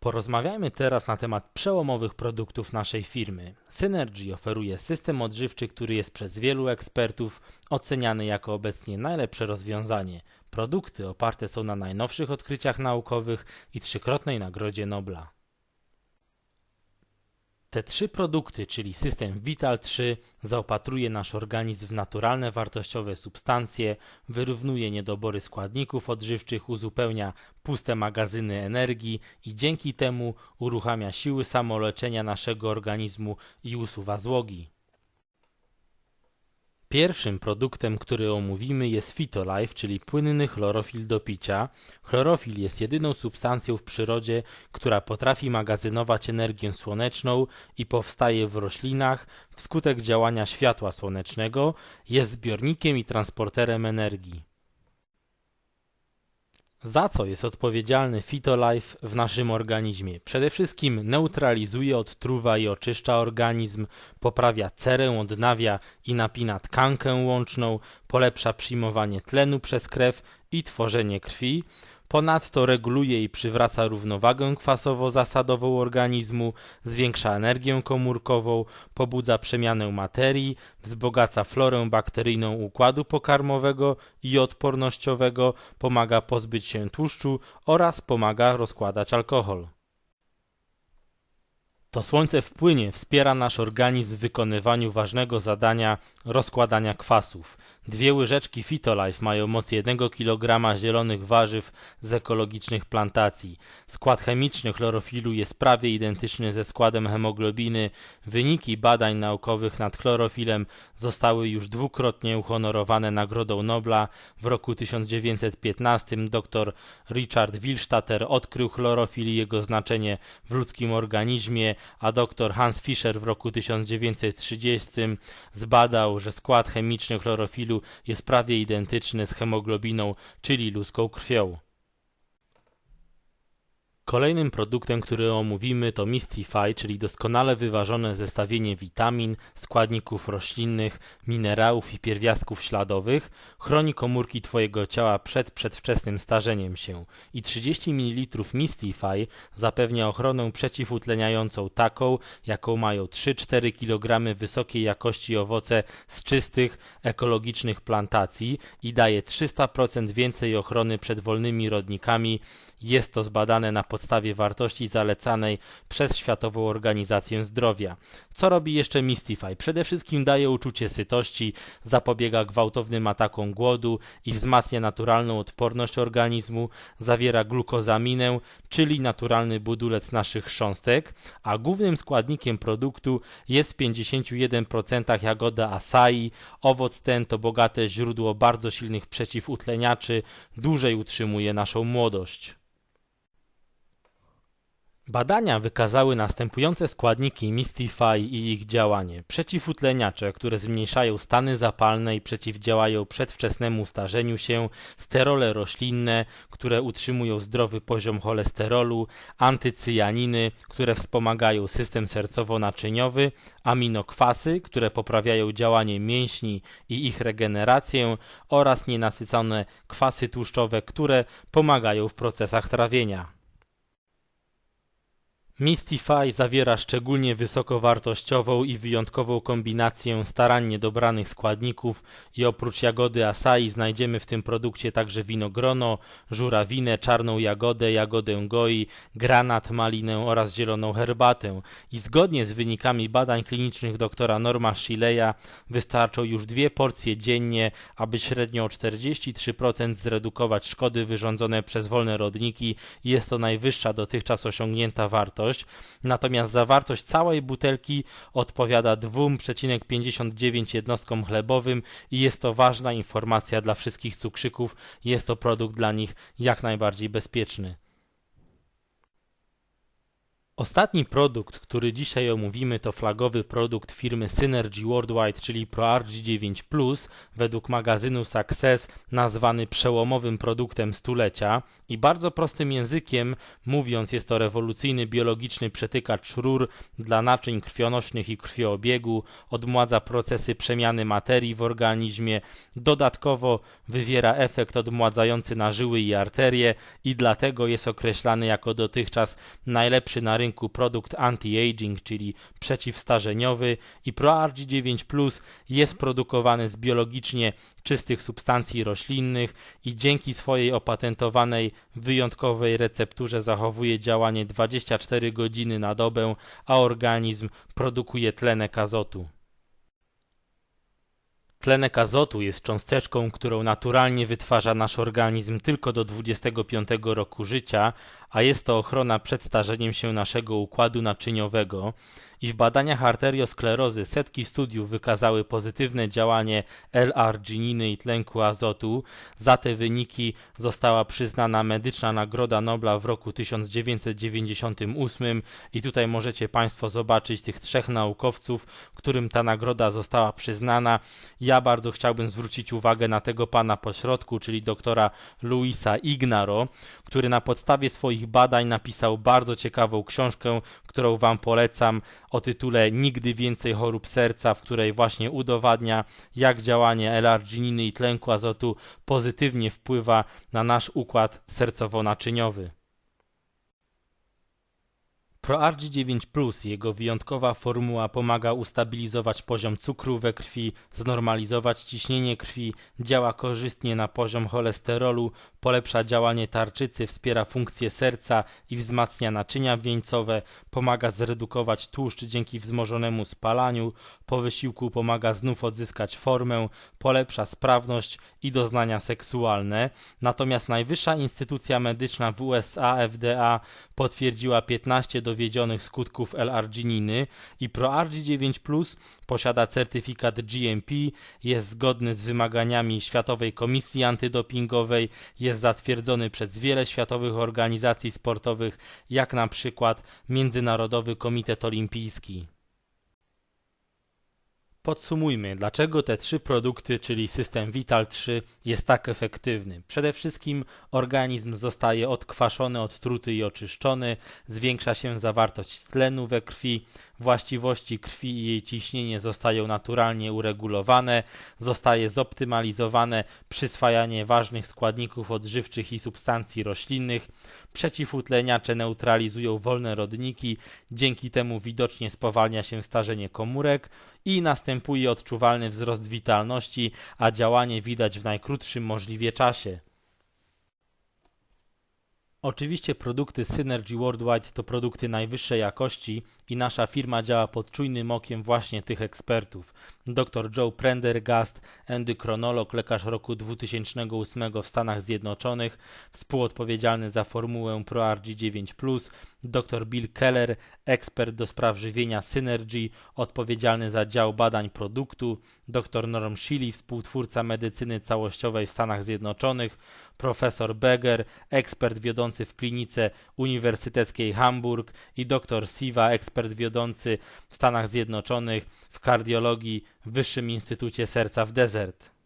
Porozmawiajmy teraz na temat przełomowych produktów naszej firmy. Synergy oferuje system odżywczy, który jest przez wielu ekspertów oceniany jako obecnie najlepsze rozwiązanie. Produkty oparte są na najnowszych odkryciach naukowych i trzykrotnej nagrodzie Nobla. Te trzy produkty, czyli system Vital 3, zaopatruje nasz organizm w naturalne, wartościowe substancje, wyrównuje niedobory składników odżywczych, uzupełnia puste magazyny energii i dzięki temu uruchamia siły samoleczenia naszego organizmu i usuwa złogi. Pierwszym produktem, który omówimy jest Phytolife, czyli płynny chlorofil do picia. Chlorofil jest jedyną substancją w przyrodzie, która potrafi magazynować energię słoneczną i powstaje w roślinach wskutek działania światła słonecznego. Jest zbiornikiem i transporterem energii. Za co jest odpowiedzialny Phytolife w naszym organizmie? Przede wszystkim neutralizuje, odtruwa i oczyszcza organizm, poprawia cerę, odnawia i napina tkankę łączną, polepsza przyjmowanie tlenu przez krew i tworzenie krwi, Ponadto reguluje i przywraca równowagę kwasowo-zasadową organizmu, zwiększa energię komórkową, pobudza przemianę materii, wzbogaca florę bakteryjną układu pokarmowego i odpornościowego, pomaga pozbyć się tłuszczu oraz pomaga rozkładać alkohol. To słońce wpłynie wspiera nasz organizm w wykonywaniu ważnego zadania rozkładania kwasów. Dwie łyżeczki Fitolife mają moc 1 kg zielonych warzyw z ekologicznych plantacji. Skład chemiczny chlorofilu jest prawie identyczny ze składem hemoglobiny. Wyniki badań naukowych nad chlorofilem zostały już dwukrotnie uhonorowane Nagrodą Nobla. W roku 1915 dr Richard Willstatter odkrył chlorofil i jego znaczenie w ludzkim organizmie, a dr Hans Fischer w roku 1930 zbadał, że skład chemiczny chlorofilu jest prawie identyczny z hemoglobiną, czyli ludzką krwią. Kolejnym produktem, który omówimy to Mistify, czyli doskonale wyważone zestawienie witamin, składników roślinnych, minerałów i pierwiastków śladowych. Chroni komórki Twojego ciała przed przedwczesnym starzeniem się. I 30 ml Mistify zapewnia ochronę przeciwutleniającą taką, jaką mają 3-4 kg wysokiej jakości owoce z czystych, ekologicznych plantacji i daje 300% więcej ochrony przed wolnymi rodnikami. Jest to zbadane na podstawie podstawie wartości zalecanej przez Światową Organizację Zdrowia. Co robi jeszcze Mistify? Przede wszystkim daje uczucie sytości, zapobiega gwałtownym atakom głodu i wzmacnia naturalną odporność organizmu, zawiera glukozaminę, czyli naturalny budulec naszych chrząstek, a głównym składnikiem produktu jest w 51% jagoda acai. Owoc ten to bogate źródło bardzo silnych przeciwutleniaczy, dłużej utrzymuje naszą młodość. Badania wykazały następujące składniki Mistify i ich działanie. Przeciwutleniacze, które zmniejszają stany zapalne i przeciwdziałają przedwczesnemu starzeniu się, sterole roślinne, które utrzymują zdrowy poziom cholesterolu, antycyjaniny, które wspomagają system sercowo-naczyniowy, aminokwasy, które poprawiają działanie mięśni i ich regenerację oraz nienasycone kwasy tłuszczowe, które pomagają w procesach trawienia. Mistify zawiera szczególnie wysokowartościową i wyjątkową kombinację starannie dobranych składników i oprócz jagody acai znajdziemy w tym produkcie także winogrono, żurawinę, czarną jagodę, jagodę goi, granat, malinę oraz zieloną herbatę. I zgodnie z wynikami badań klinicznych doktora Norma Schileya wystarczą już dwie porcje dziennie, aby średnio o 43% zredukować szkody wyrządzone przez wolne rodniki. Jest to najwyższa dotychczas osiągnięta wartość natomiast zawartość całej butelki odpowiada 2,59 jednostkom chlebowym i jest to ważna informacja dla wszystkich cukrzyków, jest to produkt dla nich jak najbardziej bezpieczny. Ostatni produkt, który dzisiaj omówimy, to flagowy produkt firmy Synergy Worldwide, czyli ProRG9 Plus, według magazynu Success nazwany przełomowym produktem stulecia. I bardzo prostym językiem mówiąc jest to rewolucyjny biologiczny przetykacz rur dla naczyń krwionośnych i krwioobiegu, odmładza procesy przemiany materii w organizmie, dodatkowo wywiera efekt odmładzający na żyły i arterie i dlatego jest określany jako dotychczas najlepszy na rynku rynku produkt anti-aging, czyli przeciwstarzeniowy i ProRG9 Plus jest produkowany z biologicznie czystych substancji roślinnych i dzięki swojej opatentowanej wyjątkowej recepturze zachowuje działanie 24 godziny na dobę, a organizm produkuje tlenek azotu. Tlenek azotu jest cząsteczką, którą naturalnie wytwarza nasz organizm tylko do 25 roku życia, a jest to ochrona przed starzeniem się naszego układu naczyniowego i w badaniach arteriosklerozy setki studiów wykazały pozytywne działanie L-argininy i tlenku azotu. Za te wyniki została przyznana medyczna Nagroda Nobla w roku 1998 i tutaj możecie Państwo zobaczyć tych trzech naukowców, którym ta nagroda została przyznana. Ja bardzo chciałbym zwrócić uwagę na tego pana pośrodku, czyli doktora Luisa Ignaro, który na podstawie swoich badań napisał bardzo ciekawą książkę, którą Wam polecam o tytule Nigdy więcej chorób serca, w której właśnie udowadnia, jak działanie L-argininy i tlenku azotu pozytywnie wpływa na nasz układ sercowo-naczyniowy. ProRG9 Plus, jego wyjątkowa formuła pomaga ustabilizować poziom cukru we krwi, znormalizować ciśnienie krwi, działa korzystnie na poziom cholesterolu, polepsza działanie tarczycy, wspiera funkcję serca i wzmacnia naczynia wieńcowe, pomaga zredukować tłuszcz dzięki wzmożonemu spalaniu, po wysiłku pomaga znów odzyskać formę, polepsza sprawność i doznania seksualne. Natomiast najwyższa instytucja medyczna w USA, FDA, potwierdziła 15 dowiedzionych skutków L-argininy i ProArgi9 Plus posiada certyfikat GMP, jest zgodny z wymaganiami Światowej Komisji Antydopingowej, jest zatwierdzony przez wiele światowych organizacji sportowych, jak na przykład Międzynarodowy Komitet Olimpijski. Podsumujmy, dlaczego te trzy produkty, czyli system Vital 3 jest tak efektywny. Przede wszystkim organizm zostaje odkwaszony, odtruty i oczyszczony, zwiększa się zawartość tlenu we krwi, właściwości krwi i jej ciśnienie zostają naturalnie uregulowane, zostaje zoptymalizowane przyswajanie ważnych składników odżywczych i substancji roślinnych, przeciwutleniacze neutralizują wolne rodniki, dzięki temu widocznie spowalnia się starzenie komórek i następuje odczuwalny wzrost witalności, a działanie widać w najkrótszym możliwie czasie. Oczywiście produkty Synergy Worldwide to produkty najwyższej jakości i nasza firma działa pod czujnym okiem właśnie tych ekspertów. Dr Joe Prendergast, endokronolog, lekarz roku 2008 w Stanach Zjednoczonych, współodpowiedzialny za formułę ProRG9+, dr Bill Keller, ekspert do spraw żywienia Synergy, odpowiedzialny za dział badań produktu, dr Norm Shilly, współtwórca medycyny całościowej w Stanach Zjednoczonych, profesor Beger, ekspert wiodący w klinice uniwersyteckiej Hamburg i dr Siva, ekspert wiodący w Stanach Zjednoczonych w kardiologii w Wyższym Instytucie Serca w Desert.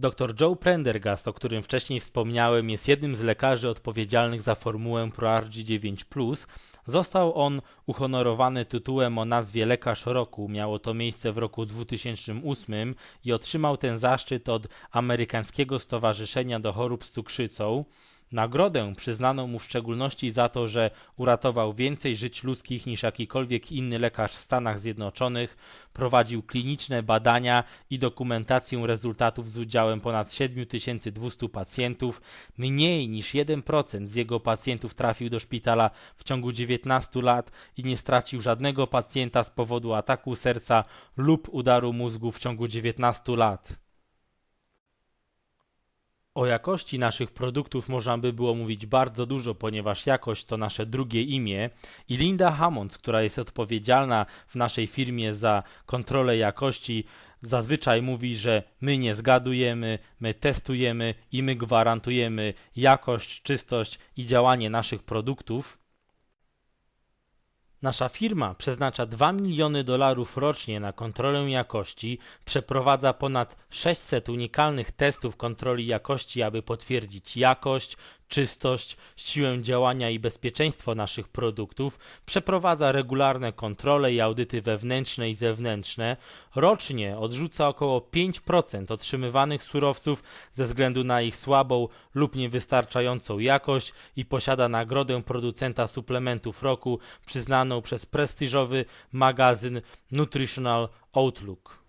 Dr Joe Prendergast, o którym wcześniej wspomniałem, jest jednym z lekarzy odpowiedzialnych za formułę ProRG9+. Został on uhonorowany tytułem o nazwie Lekarz Roku. Miało to miejsce w roku 2008 i otrzymał ten zaszczyt od Amerykańskiego Stowarzyszenia do Chorób z Cukrzycą. Nagrodę przyznano mu w szczególności za to, że uratował więcej żyć ludzkich niż jakikolwiek inny lekarz w Stanach Zjednoczonych, prowadził kliniczne badania i dokumentację rezultatów z udziałem ponad 7200 pacjentów. Mniej niż 1% z jego pacjentów trafił do szpitala w ciągu 19 lat i nie stracił żadnego pacjenta z powodu ataku serca lub udaru mózgu w ciągu 19 lat. O jakości naszych produktów można by było mówić bardzo dużo, ponieważ jakość to nasze drugie imię i Linda Hammond, która jest odpowiedzialna w naszej firmie za kontrolę jakości, zazwyczaj mówi, że my nie zgadujemy, my testujemy i my gwarantujemy jakość, czystość i działanie naszych produktów. Nasza firma przeznacza 2 miliony dolarów rocznie na kontrolę jakości, przeprowadza ponad 600 unikalnych testów kontroli jakości, aby potwierdzić jakość, czystość, siłę działania i bezpieczeństwo naszych produktów, przeprowadza regularne kontrole i audyty wewnętrzne i zewnętrzne, rocznie odrzuca około 5% otrzymywanych surowców ze względu na ich słabą lub niewystarczającą jakość i posiada nagrodę producenta suplementów roku przyznaną przez prestiżowy magazyn Nutritional Outlook.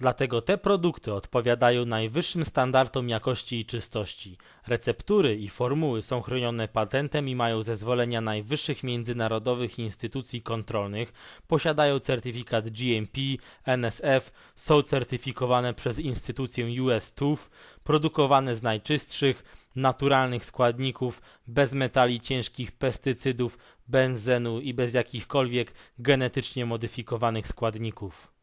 Dlatego te produkty odpowiadają najwyższym standardom jakości i czystości. Receptury i formuły są chronione patentem i mają zezwolenia najwyższych międzynarodowych instytucji kontrolnych, posiadają certyfikat GMP, NSF, są certyfikowane przez instytucję US TÜV, produkowane z najczystszych, naturalnych składników, bez metali ciężkich, pestycydów, benzenu i bez jakichkolwiek genetycznie modyfikowanych składników.